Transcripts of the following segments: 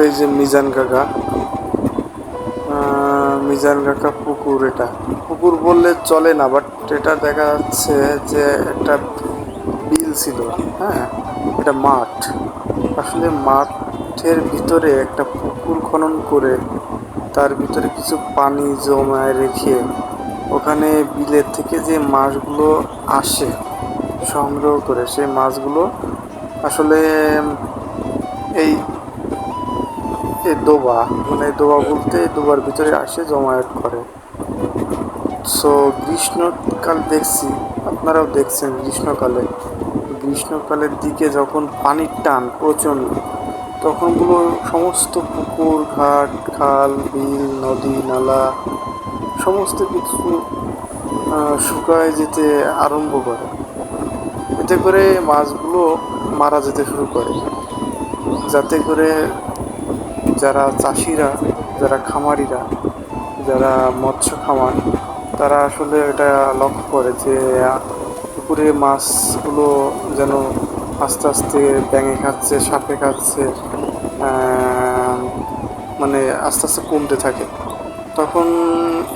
এই যে মিজান কাকা মিজান কাকা পুকুর এটা। পুকুর বললে চলে না বাট এটা দেখা যাচ্ছে যে একটা বিল ছিল হ্যাঁ? এটা মাঠ। আসলে মাঠের ভিতরে একটা পুকুর খনন করে তার ভিতরে কিছু পানি জমায় রেখে ওখানে বিলের থেকে যে মাছগুলো আসে, সংগ্রহ করে, সেই মাছগুলো আসলে এই ডোবা মানে দোবা বলতে দোবার ভিতরে আসে, জমায়েত করে। সো গ্রীষ্মকাল দেখছি, আপনারাও দেখছেন গ্রীষ্মকালে। গ্রীষ্মকালের দিকে যখন পানির টান প্রচণ্ড তখনগুলো সমস্ত পুকুর, ঘাট, খাল, বিল, নদী, নালা, সমস্ত কিছু শুকায় যেতে আরম্ভ করে। এতে করে মাছগুলো মারা যেতে শুরু করে। যাতে করে যারা চাষিরা, যারা খামারিরা, যারা মৎস্য খামার, তারা আসলে এটা লক্ষ্য করে যে, পুকুরে মাছগুলো যেন আস্তে আস্তে ব্যাঙে খাচ্ছে, সাপে খাচ্ছে মানে আস্তে আস্তে কমতে থাকে। তখন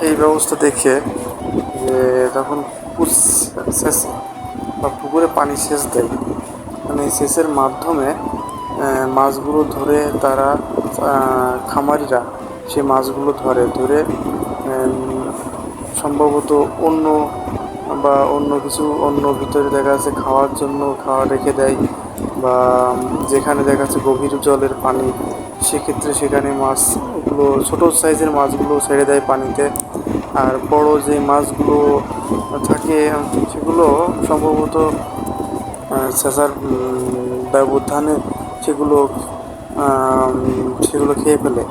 এই ব্যবস্থা দেখে যে, তখন পুকুর সেচ বা পুকুরে পানি সেচ দেয়। মানে সেচের মাধ্যমে মাছগুলো ধরে তারা খামারিরা সেই মাছগুলো ধরে ধরে সম্ভবত অন্য বা অন্য কিছু, অন্য ভিতরে দেখা যাচ্ছে খাওয়ার জন্য খাওয়া রেখে দেয় বা যেখানে দেখা যাচ্ছে গভীর জলের পানি, সেক্ষেত্রে সেখানে মাছগুলো, ছোটো সাইজের মাছগুলো ছেড়ে দেয় পানিতে। আর বড় যে মাছগুলো থাকে, সেগুলো সম্ভবত চেঁচার ব্যবধানে সেগুলো সেগুলো খেয়ে ফেলে।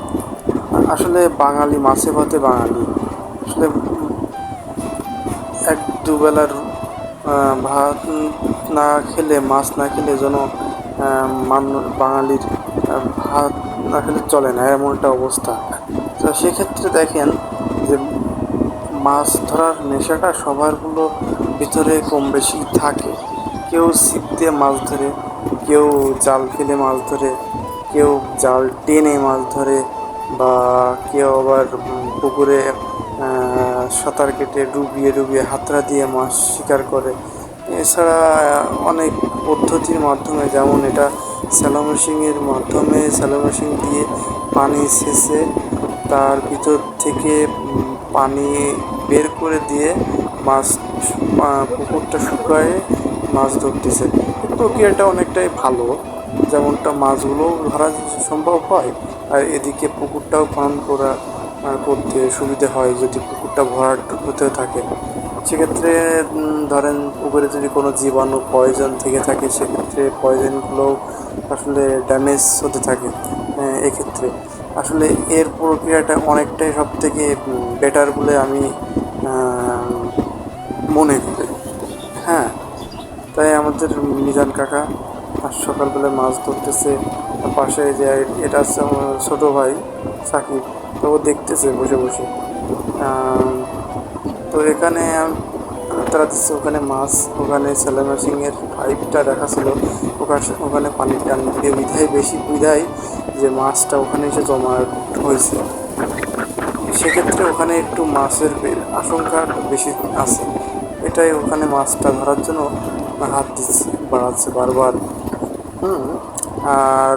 আসলে বাঙালি, মাছে ভাতে বাঙালি। আসলে এক দুবেলার ভাত না খেলে, মাছ না খেলে যেন বাঙালির ভাত না খেলে চলে না, এমন একটা অবস্থা। তো সেক্ষেত্রে দেখেন যে মাছ ধরার নেশাটা সবারগুলো ভিতরে কম বেশি থাকে। কেউ ছিপ দিয়ে মাছ ধরে, কেউ জাল ফেলে মাছ ধরে কেউ জাল টেনে মাছ ধরে বা কেউ আবার পুকুরে সাঁতার কেটে ডুবিয়ে ডুবিয়ে হাতড়া দিয়ে মাছ শিকার করে। এছাড়া অনেক পদ্ধতির মাধ্যমে, যেমন এটা স্যালো মেশিনের মাধ্যমে স্যালো মেশিন দিয়ে পানি সেচে তার ভিতর থেকে পানি বের করে দিয়ে মাছ পুকুরটা শুকায় মাছ ধরতেছে। প্রক্রিয়াটা অনেকটাই ভালো। যেমনটা মাছগুলো ধরা সম্ভব হয়, আর এদিকে পুকুরটাও খনন করা করতে সুবিধে হয় যদি পুকুরটা ভরাট হতে থাকে। সেক্ষেত্রে ধরেন পুকুরে যদি কোনো জীবাণু পয়জন থেকে থাকে, সেক্ষেত্রে পয়জনগুলো আসলে ড্যামেজ হতে থাকে এক্ষেত্রে। আসলে এর প্রক্রিয়াটা অনেকটাই সব থেকে বেটার বলে আমি মনে করি। হ্যাঁ তাই আমাদের মিজান কাকা সকালবেলায় মাছ ধরতেছে। পাশে যে এটা হচ্ছে আমার ছোটো ভাই, সাকিব। তো ও দেখতেছে বসে বসে। তো এখানে তারা দিচ্ছে ওখানে মাছ, ওখানে সেলেমা সিংয়ের পাইপটা রাখা ছিল ওখানে ওখানে পানির টান দিয়ে বিধায়, বেশি বিধায় যে মাছটা ওখানে এসে জমা হয়েছে। সেক্ষেত্রে ওখানে একটু মাছের আশঙ্কা বেশি আছে। এটাই ওখানে মাছটা ধরার জন্য হাত দিচ্ছে, বাড়াচ্ছে বারবার। আর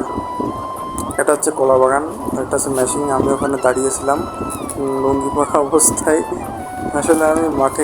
এটা হচ্ছে কলা বাগান একটা হচ্ছে মেশিন আমি ওখানে দাঁড়িয়েছিলাম, লুঙ্গি পরা অবস্থায়। আসলে আমি মাঠে